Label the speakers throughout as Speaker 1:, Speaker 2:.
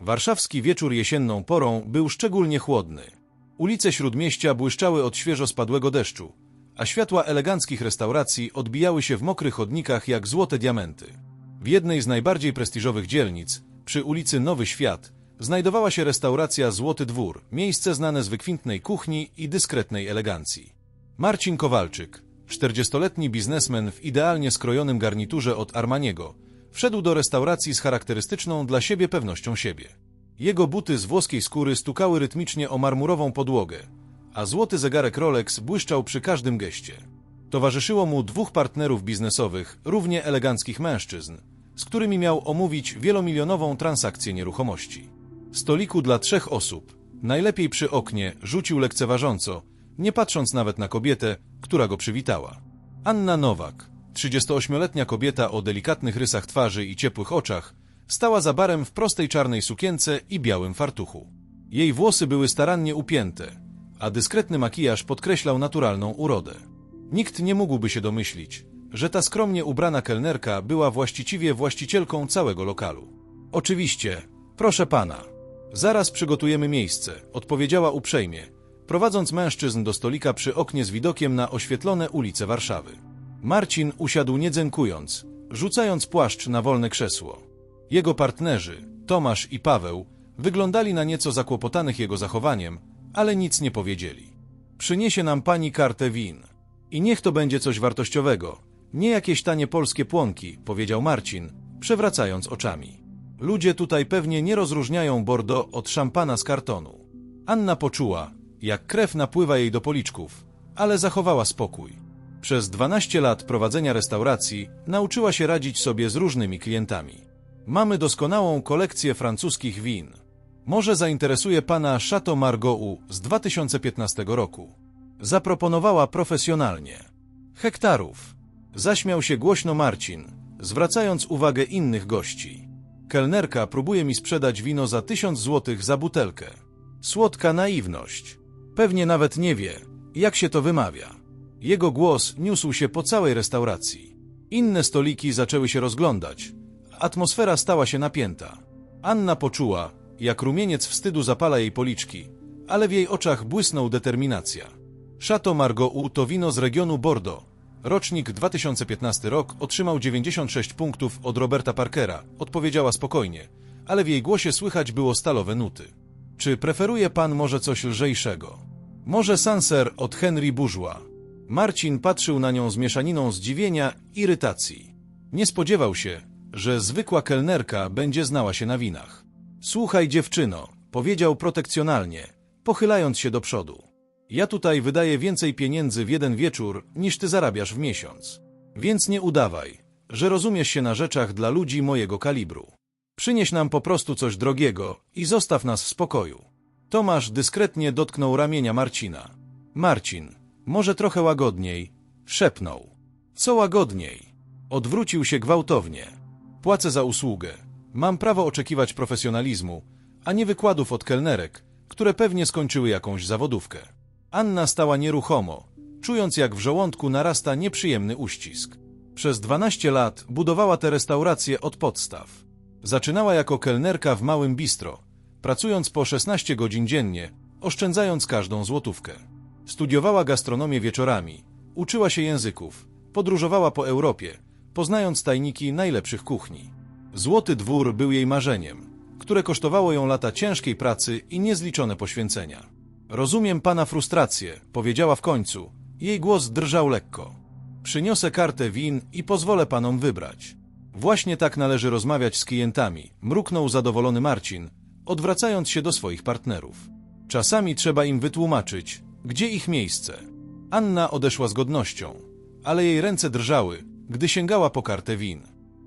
Speaker 1: Warszawski wieczór jesienną porą był szczególnie chłodny. Ulice Śródmieścia błyszczały od świeżo spadłego deszczu, a światła eleganckich restauracji odbijały się w mokrych chodnikach jak złote diamenty. W jednej z najbardziej prestiżowych dzielnic, przy ulicy Nowy Świat, znajdowała się restauracja Złoty Dwór, miejsce znane z wykwintnej kuchni i dyskretnej elegancji. Marcin Kowalczyk, 40-letni biznesmen w idealnie skrojonym garniturze od Armaniego, wszedł do restauracji z charakterystyczną dla siebie pewnością siebie. Jego buty z włoskiej skóry stukały rytmicznie o marmurową podłogę, a złoty zegarek Rolex błyszczał przy każdym geście. Towarzyszyło mu dwóch partnerów biznesowych, równie eleganckich mężczyzn, z którymi miał omówić wielomilionową transakcję nieruchomości. Stoliku dla trzech osób, najlepiej przy oknie, rzucił lekceważąco, nie patrząc nawet na kobietę, która go przywitała. Anna Nowak, 38-letnia kobieta o delikatnych rysach twarzy i ciepłych oczach, stała za barem w prostej czarnej sukience i białym fartuchu. Jej włosy były starannie upięte, a dyskretny makijaż podkreślał naturalną urodę. Nikt nie mógłby się domyślić, że ta skromnie ubrana kelnerka była właściciwie właścicielką całego lokalu. Oczywiście, proszę pana. Zaraz przygotujemy miejsce, odpowiedziała uprzejmie, prowadząc mężczyzn do stolika przy oknie z widokiem na oświetlone ulice Warszawy. Marcin usiadł nie dzękując, rzucając płaszcz na wolne krzesło. Jego partnerzy, Tomasz i Paweł, wyglądali na nieco zakłopotanych jego zachowaniem, ale nic nie powiedzieli. Przyniesie nam pani kartę win. I niech to będzie coś wartościowego, nie jakieś tanie polskie płonki, powiedział Marcin, przewracając oczami. Ludzie tutaj pewnie nie rozróżniają Bordeaux od szampana z kartonu. Anna poczuła, jak krew napływa jej do policzków, ale zachowała spokój. Przez 12 lat prowadzenia restauracji nauczyła się radzić sobie z różnymi klientami. Mamy doskonałą kolekcję francuskich win. Może zainteresuje pana Chateau Margaux z 2015 roku. Zaproponowała profesjonalnie. Hektarów. Zaśmiał się głośno Marcin, zwracając uwagę innych gości. Kelnerka próbuje mi sprzedać wino za tysiąc złotych za butelkę. Słodka naiwność. Pewnie nawet nie wie, jak się to wymawia. Jego głos niósł się po całej restauracji. Inne stoliki zaczęły się rozglądać. Atmosfera stała się napięta. Anna poczuła, jak rumieniec wstydu zapala jej policzki, ale w jej oczach błysnął determinacja. Chateau Margaux to wino z regionu Bordeaux. Rocznik 2015 rok otrzymał 96 punktów od Roberta Parkera, odpowiedziała spokojnie, ale w jej głosie słychać było stalowe nuty. Czy preferuje pan może coś lżejszego? Może Sanser od Henry Bourgeois? Marcin patrzył na nią z mieszaniną zdziwienia irytacji. Nie spodziewał się, że zwykła kelnerka będzie znała się na winach. Słuchaj, dziewczyno, powiedział protekcjonalnie, pochylając się do przodu. Ja tutaj wydaję więcej pieniędzy w jeden wieczór, niż ty zarabiasz w miesiąc. Więc nie udawaj, że rozumiesz się na rzeczach dla ludzi mojego kalibru. Przynieś nam po prostu coś drogiego i zostaw nas w spokoju. Tomasz dyskretnie dotknął ramienia Marcina. Marcin, może trochę łagodniej, szepnął. Co łagodniej? Odwrócił się gwałtownie. Płacę za usługę. Mam prawo oczekiwać profesjonalizmu, a nie wykładów od kelnerek, które pewnie skończyły jakąś zawodówkę. Anna stała nieruchomo, czując jak w żołądku narasta nieprzyjemny uścisk. Przez 12 lat budowała tę restaurację od podstaw. Zaczynała jako kelnerka w małym bistro, pracując po 16 godzin dziennie, oszczędzając każdą złotówkę. Studiowała gastronomię wieczorami, uczyła się języków, podróżowała po Europie, poznając tajniki najlepszych kuchni. Złoty dwór był jej marzeniem, które kosztowało ją lata ciężkiej pracy i niezliczone poświęcenia. Rozumiem pana frustrację, powiedziała w końcu. Jej głos drżał lekko. Przyniosę kartę win i pozwolę panom wybrać. Właśnie tak należy rozmawiać z klientami, mruknął zadowolony Marcin, odwracając się do swoich partnerów. Czasami trzeba im wytłumaczyć, gdzie ich miejsce. Anna odeszła z godnością, ale jej ręce drżały, gdy sięgała po kartę win.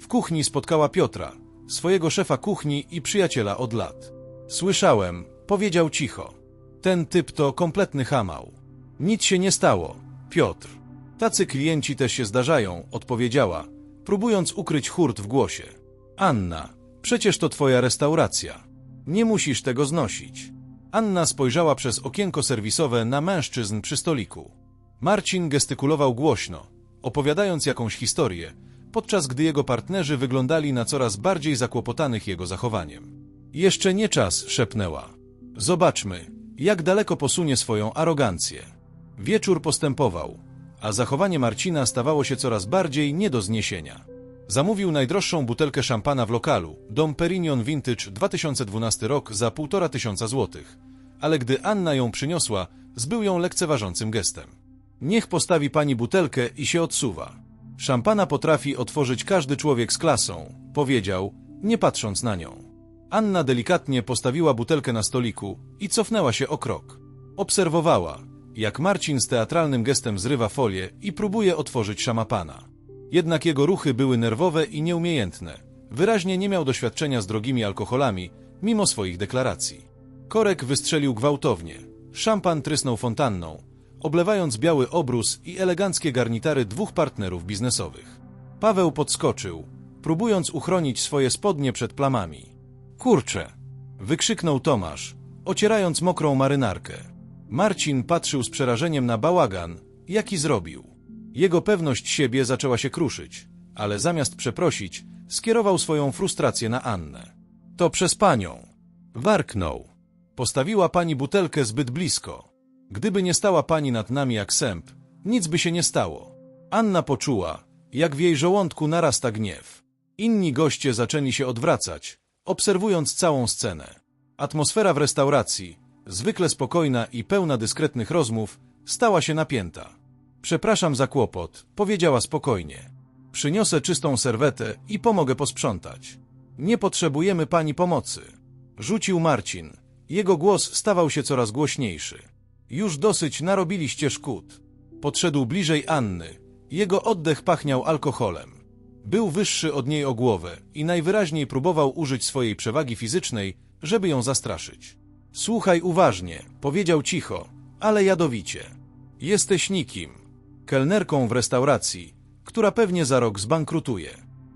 Speaker 1: W kuchni spotkała Piotra, swojego szefa kuchni i przyjaciela od lat. Słyszałem, powiedział cicho. Ten typ to kompletny hamał. Nic się nie stało, Piotr. Tacy klienci też się zdarzają, odpowiedziała, próbując ukryć hurt w głosie. Anna, przecież to twoja restauracja. Nie musisz tego znosić. Anna spojrzała przez okienko serwisowe na mężczyzn przy stoliku. Marcin gestykulował głośno, opowiadając jakąś historię, podczas gdy jego partnerzy wyglądali na coraz bardziej zakłopotanych jego zachowaniem. Jeszcze nie czas, szepnęła. Zobaczmy, jak daleko posunie swoją arogancję. Wieczór postępował, a zachowanie Marcina stawało się coraz bardziej nie do zniesienia. Zamówił najdroższą butelkę szampana w lokalu, Dom Perignon Vintage 2012 rok za półtora tysiąca złotych, ale gdy Anna ją przyniosła, zbył ją lekceważącym gestem. Niech postawi pani butelkę i się odsuwa. Szampana potrafi otworzyć każdy człowiek z klasą, powiedział, nie patrząc na nią. Anna delikatnie postawiła butelkę na stoliku i cofnęła się o krok. Obserwowała, jak Marcin z teatralnym gestem zrywa folię i próbuje otworzyć szamapana. Jednak jego ruchy były nerwowe i nieumiejętne. Wyraźnie nie miał doświadczenia z drogimi alkoholami, mimo swoich deklaracji. Korek wystrzelił gwałtownie. Szampan trysnął fontanną, oblewając biały obrus i eleganckie garnitary dwóch partnerów biznesowych. Paweł podskoczył, próbując uchronić swoje spodnie przed plamami. Kurczę! wykrzyknął Tomasz, ocierając mokrą marynarkę. Marcin patrzył z przerażeniem na bałagan, jaki zrobił. Jego pewność siebie zaczęła się kruszyć, ale zamiast przeprosić, skierował swoją frustrację na Annę. To przez panią. Warknął. Postawiła pani butelkę zbyt blisko. Gdyby nie stała pani nad nami jak sęp, nic by się nie stało. Anna poczuła, jak w jej żołądku narasta gniew. Inni goście zaczęli się odwracać, obserwując całą scenę. Atmosfera w restauracji, zwykle spokojna i pełna dyskretnych rozmów, stała się napięta. Przepraszam za kłopot, powiedziała spokojnie. Przyniosę czystą serwetę i pomogę posprzątać. Nie potrzebujemy pani pomocy. Rzucił Marcin. Jego głos stawał się coraz głośniejszy. Już dosyć narobiliście szkód. Podszedł bliżej Anny. Jego oddech pachniał alkoholem. Był wyższy od niej o głowę i najwyraźniej próbował użyć swojej przewagi fizycznej, żeby ją zastraszyć. Słuchaj uważnie, powiedział cicho, ale jadowicie. Jesteś nikim. Kelnerką w restauracji, która pewnie za rok zbankrutuje.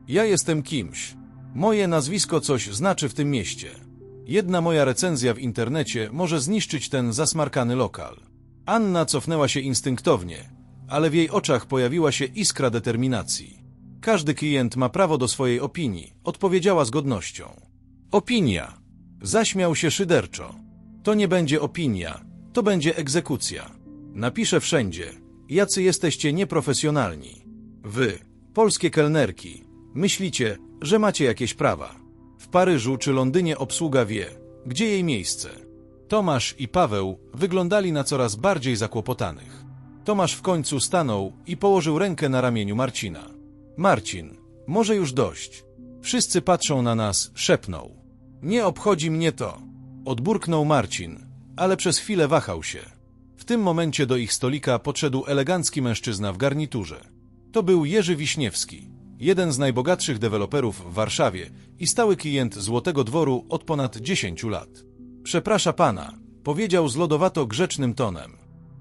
Speaker 1: Ja jestem kimś. Moje nazwisko coś znaczy w tym mieście. Jedna moja recenzja w internecie może zniszczyć ten zasmarkany lokal. Anna cofnęła się instynktownie, ale w jej oczach pojawiła się iskra determinacji. Każdy klient ma prawo do swojej opinii, odpowiedziała z godnością. Opinia. Zaśmiał się szyderczo. To nie będzie opinia, to będzie egzekucja. Napiszę wszędzie, jacy jesteście nieprofesjonalni. Wy, polskie kelnerki, myślicie, że macie jakieś prawa. W Paryżu czy Londynie obsługa wie, gdzie jej miejsce. Tomasz i Paweł wyglądali na coraz bardziej zakłopotanych. Tomasz w końcu stanął i położył rękę na ramieniu Marcina. Marcin, może już dość. Wszyscy patrzą na nas, szepnął. Nie obchodzi mnie to. Odburknął Marcin, ale przez chwilę wahał się. W tym momencie do ich stolika podszedł elegancki mężczyzna w garniturze. To był Jerzy Wiśniewski, jeden z najbogatszych deweloperów w Warszawie i stały klient Złotego Dworu od ponad 10 lat. Przeprasza pana, powiedział z lodowato grzecznym tonem.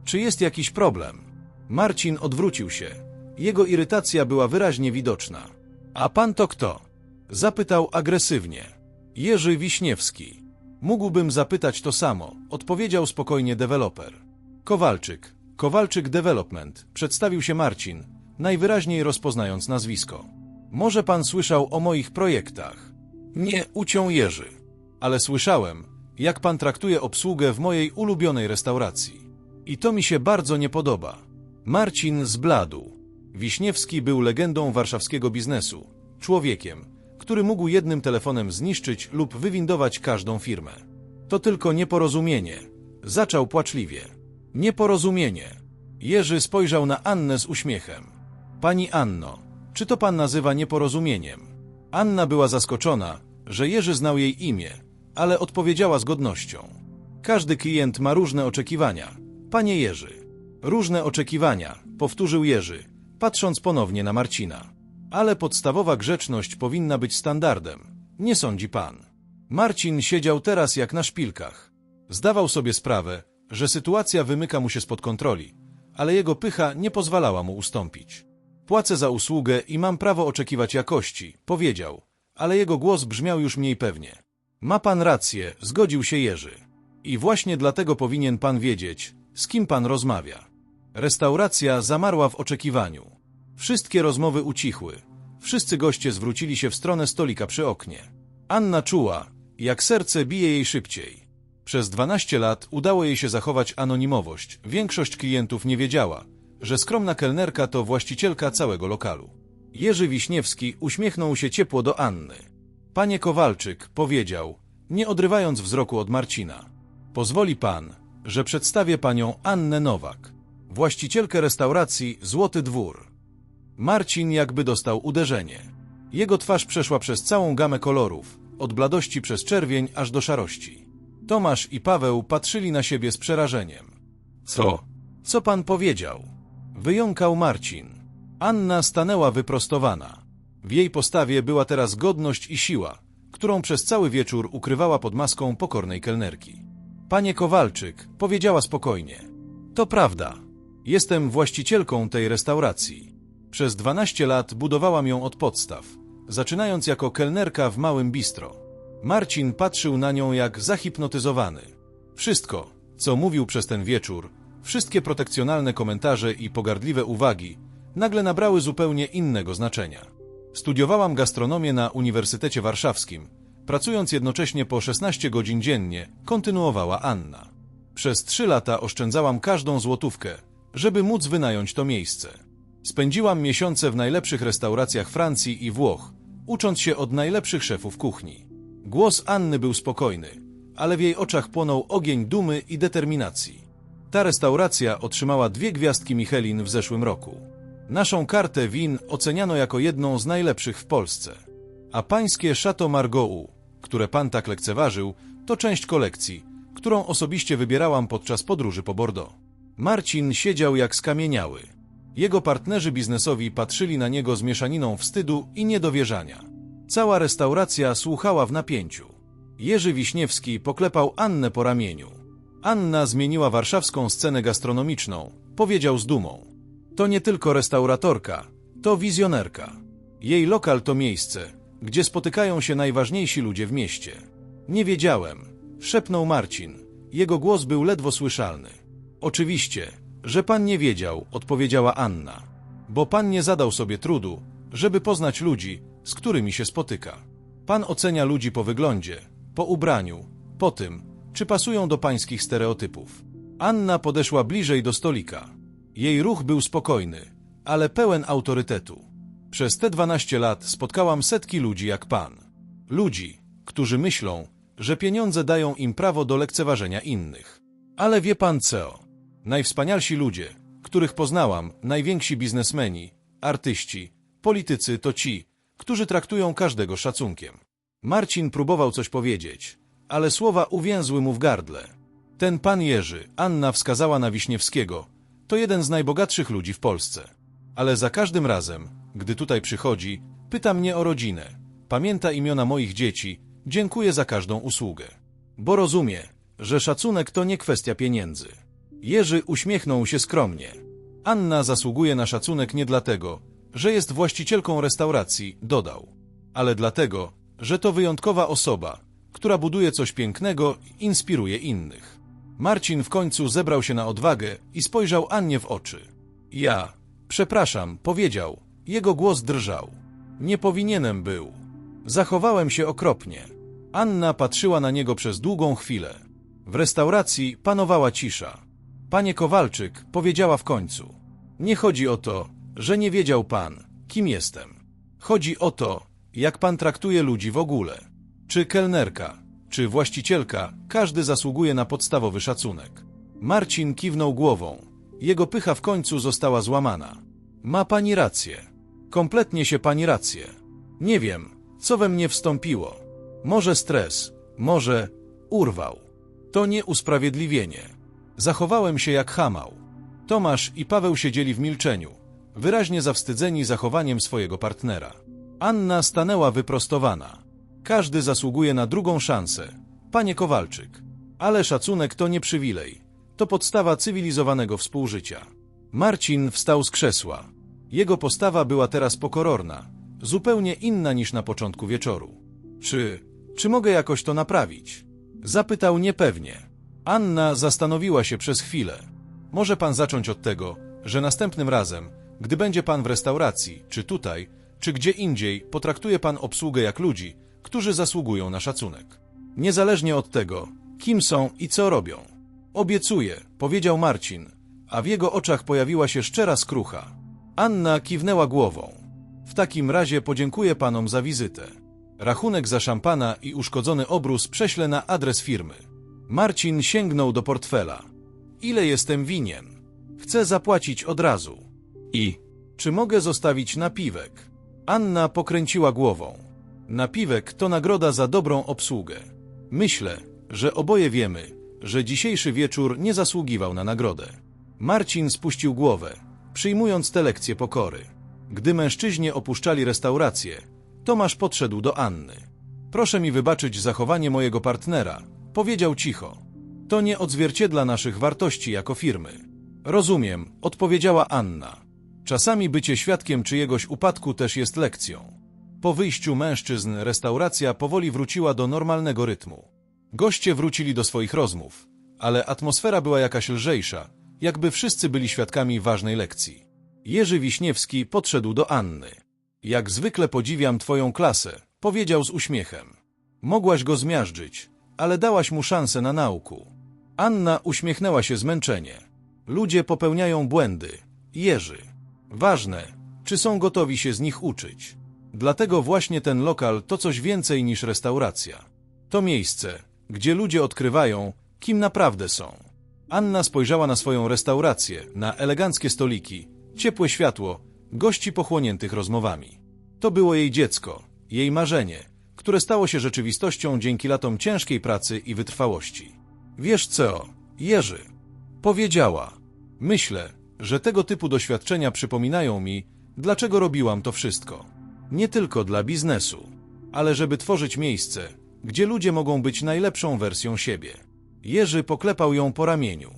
Speaker 1: Czy jest jakiś problem? Marcin odwrócił się. Jego irytacja była wyraźnie widoczna. A pan to kto? Zapytał agresywnie. Jerzy Wiśniewski. Mógłbym zapytać to samo, odpowiedział spokojnie deweloper. Kowalczyk, Kowalczyk Development, przedstawił się Marcin, najwyraźniej rozpoznając nazwisko. Może pan słyszał o moich projektach? Nie, uciął Jerzy. Ale słyszałem, jak pan traktuje obsługę w mojej ulubionej restauracji. I to mi się bardzo nie podoba. Marcin zbladł. Wiśniewski był legendą warszawskiego biznesu, człowiekiem, który mógł jednym telefonem zniszczyć lub wywindować każdą firmę. To tylko nieporozumienie. Zaczął płaczliwie. Nieporozumienie. Jerzy spojrzał na Annę z uśmiechem. Pani Anno, czy to pan nazywa nieporozumieniem? Anna była zaskoczona, że Jerzy znał jej imię, ale odpowiedziała z godnością. Każdy klient ma różne oczekiwania. Panie Jerzy. Różne oczekiwania, powtórzył Jerzy, patrząc ponownie na Marcina. Ale podstawowa grzeczność powinna być standardem. Nie sądzi pan. Marcin siedział teraz jak na szpilkach. Zdawał sobie sprawę, że sytuacja wymyka mu się spod kontroli, ale jego pycha nie pozwalała mu ustąpić. Płacę za usługę i mam prawo oczekiwać jakości, powiedział, ale jego głos brzmiał już mniej pewnie. Ma pan rację, zgodził się Jerzy. I właśnie dlatego powinien pan wiedzieć, z kim pan rozmawia. Restauracja zamarła w oczekiwaniu. Wszystkie rozmowy ucichły. Wszyscy goście zwrócili się w stronę stolika przy oknie. Anna czuła, Jak serce bije jej szybciej. Przez 12 lat udało jej się zachować anonimowość. Większość klientów nie wiedziała, że skromna kelnerka to właścicielka całego lokalu. Jerzy Wiśniewski uśmiechnął się ciepło do Anny. Panie Kowalczyk, powiedział, nie odrywając wzroku od Marcina. Pozwoli pan, że przedstawię panią Annę Nowak, właścicielkę restauracji Złoty Dwór. Marcin jakby dostał uderzenie. Jego twarz przeszła przez całą gamę kolorów, od bladości przez czerwień aż do szarości. Tomasz i Paweł patrzyli na siebie z przerażeniem. Co? Co pan powiedział? Wyjąkał Marcin. Anna stanęła wyprostowana. W jej postawie była teraz godność i siła, którą przez cały wieczór ukrywała pod maską pokornej kelnerki. Panie Kowalczyk, powiedziała spokojnie. To prawda. Jestem właścicielką tej restauracji. Przez 12 lat budowałam ją od podstaw, zaczynając jako kelnerka w małym bistro. Marcin patrzył na nią jak zahipnotyzowany. Wszystko, co mówił przez ten wieczór, wszystkie protekcjonalne komentarze i pogardliwe uwagi, nagle nabrały zupełnie innego znaczenia. Studiowałam gastronomię na Uniwersytecie Warszawskim, pracując jednocześnie po 16 godzin dziennie, kontynuowała Anna. Przez trzy lata oszczędzałam każdą złotówkę, żeby móc wynająć to miejsce. Spędziłam miesiące w najlepszych restauracjach Francji i Włoch, ucząc się od najlepszych szefów kuchni. Głos Anny był spokojny, ale w jej oczach płonął ogień dumy i determinacji. Ta restauracja otrzymała dwie gwiazdki Michelin w zeszłym roku. Naszą kartę win oceniano jako jedną z najlepszych w Polsce. A pańskie Chateau Margaux, które pan tak lekceważył, to część kolekcji, którą osobiście wybierałam podczas podróży po Bordeaux. Marcin siedział jak skamieniały. Jego partnerzy biznesowi patrzyli na niego z mieszaniną wstydu i niedowierzania. Cała restauracja słuchała w napięciu. Jerzy Wiśniewski poklepał Annę po ramieniu. Anna zmieniła warszawską scenę gastronomiczną, powiedział z dumą. To nie tylko restauratorka, to wizjonerka. Jej lokal to miejsce, gdzie spotykają się najważniejsi ludzie w mieście. Nie wiedziałem, szepnął Marcin. Jego głos był ledwo słyszalny. Oczywiście, że pan nie wiedział, odpowiedziała Anna, bo pan nie zadał sobie trudu, żeby poznać ludzi, z którymi się spotyka. Pan ocenia ludzi po wyglądzie, po ubraniu, po tym, czy pasują do pańskich stereotypów. Anna podeszła bliżej do stolika. Jej ruch był spokojny, ale pełen autorytetu. Przez te 12 lat spotkałam setki ludzi jak pan. Ludzi, którzy myślą, że pieniądze dają im prawo do lekceważenia innych. Ale wie pan co? Najwspanialsi ludzie, których poznałam, najwięksi biznesmeni, artyści, politycy to ci, którzy traktują każdego szacunkiem. Marcin próbował coś powiedzieć, ale słowa uwięzły mu w gardle. Ten pan Jerzy, Anna wskazała na Wiśniewskiego, to jeden z najbogatszych ludzi w Polsce. Ale za każdym razem, gdy tutaj przychodzi, pyta mnie o rodzinę, pamięta imiona moich dzieci, dziękuję za każdą usługę. Bo rozumie, że szacunek to nie kwestia pieniędzy. Jerzy uśmiechnął się skromnie. Anna zasługuje na szacunek nie dlatego, że jest właścicielką restauracji, dodał, ale dlatego, że to wyjątkowa osoba, która buduje coś pięknego i inspiruje innych. Marcin w końcu zebrał się na odwagę i spojrzał Annie w oczy. Ja, przepraszam, powiedział. Jego głos drżał. Nie powinienem był. Zachowałem się okropnie. Anna patrzyła na niego przez długą chwilę. W restauracji panowała cisza. Panie Kowalczyk, powiedziała w końcu. Nie chodzi o to, że nie wiedział pan, kim jestem. Chodzi o to, jak pan traktuje ludzi w ogóle. Czy kelnerka, czy właścicielka, każdy zasługuje na podstawowy szacunek. Marcin kiwnął głową. Jego pycha w końcu została złamana. Ma pani rację. Kompletnie się pani rację. Nie wiem, co we mnie wstąpiło. Może stres, może urwał. To nie usprawiedliwienie. Zachowałem się jak hamał. Tomasz i Paweł siedzieli w milczeniu wyraźnie zawstydzeni zachowaniem swojego partnera. Anna stanęła wyprostowana. Każdy zasługuje na drugą szansę. Panie Kowalczyk. Ale szacunek to nie przywilej. To podstawa cywilizowanego współżycia. Marcin wstał z krzesła. Jego postawa była teraz pokororna, zupełnie inna niż na początku wieczoru. Czy, czy mogę jakoś to naprawić? Zapytał niepewnie. Anna zastanowiła się przez chwilę. Może pan zacząć od tego, że następnym razem, gdy będzie pan w restauracji, czy tutaj, czy gdzie indziej, potraktuje pan obsługę jak ludzi, którzy zasługują na szacunek. Niezależnie od tego, kim są i co robią. Obiecuję, powiedział Marcin, a w jego oczach pojawiła się szczera skrucha. Anna kiwnęła głową. W takim razie podziękuję panom za wizytę. Rachunek za szampana i uszkodzony obrus prześlę na adres firmy. Marcin sięgnął do portfela. Ile jestem winien? Chcę zapłacić od razu. I czy mogę zostawić napiwek? Anna pokręciła głową. Napiwek to nagroda za dobrą obsługę. Myślę, że oboje wiemy, że dzisiejszy wieczór nie zasługiwał na nagrodę. Marcin spuścił głowę, przyjmując tę lekcję pokory. Gdy mężczyźni opuszczali restaurację, Tomasz podszedł do Anny. Proszę mi wybaczyć zachowanie mojego partnera, powiedział cicho. To nie odzwierciedla naszych wartości jako firmy. Rozumiem, odpowiedziała Anna. Czasami bycie świadkiem czyjegoś upadku też jest lekcją. Po wyjściu mężczyzn restauracja powoli wróciła do normalnego rytmu. Goście wrócili do swoich rozmów, ale atmosfera była jakaś lżejsza, jakby wszyscy byli świadkami ważnej lekcji. Jerzy Wiśniewski podszedł do Anny. Jak zwykle podziwiam twoją klasę, powiedział z uśmiechem. Mogłaś go zmiażdżyć, ale dałaś mu szansę na nauku. Anna uśmiechnęła się zmęczenie. Ludzie popełniają błędy. Jerzy. Ważne, czy są gotowi się z nich uczyć. Dlatego właśnie ten lokal to coś więcej niż restauracja. To miejsce, gdzie ludzie odkrywają, kim naprawdę są. Anna spojrzała na swoją restaurację, na eleganckie stoliki, ciepłe światło, gości pochłoniętych rozmowami. To było jej dziecko, jej marzenie, które stało się rzeczywistością dzięki latom ciężkiej pracy i wytrwałości. Wiesz co, Jerzy, powiedziała. Myślę, że tego typu doświadczenia przypominają mi, dlaczego robiłam to wszystko. Nie tylko dla biznesu, ale żeby tworzyć miejsce, gdzie ludzie mogą być najlepszą wersją siebie. Jerzy poklepał ją po ramieniu.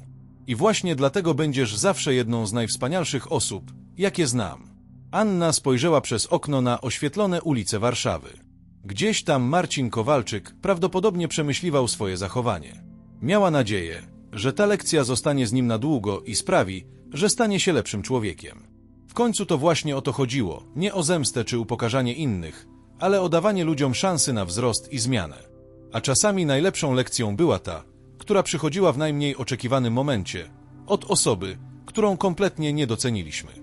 Speaker 1: I właśnie dlatego będziesz zawsze jedną z najwspanialszych osób, jakie znam. Anna spojrzała przez okno na oświetlone ulice Warszawy. Gdzieś tam Marcin Kowalczyk prawdopodobnie przemyśliwał swoje zachowanie. Miała nadzieję, że ta lekcja zostanie z nim na długo i sprawi, że stanie się lepszym człowiekiem. W końcu to właśnie o to chodziło, nie o zemstę czy upokarzanie innych, ale o dawanie ludziom szansy na wzrost i zmianę. A czasami najlepszą lekcją była ta, która przychodziła w najmniej oczekiwanym momencie, od osoby, którą kompletnie nie doceniliśmy.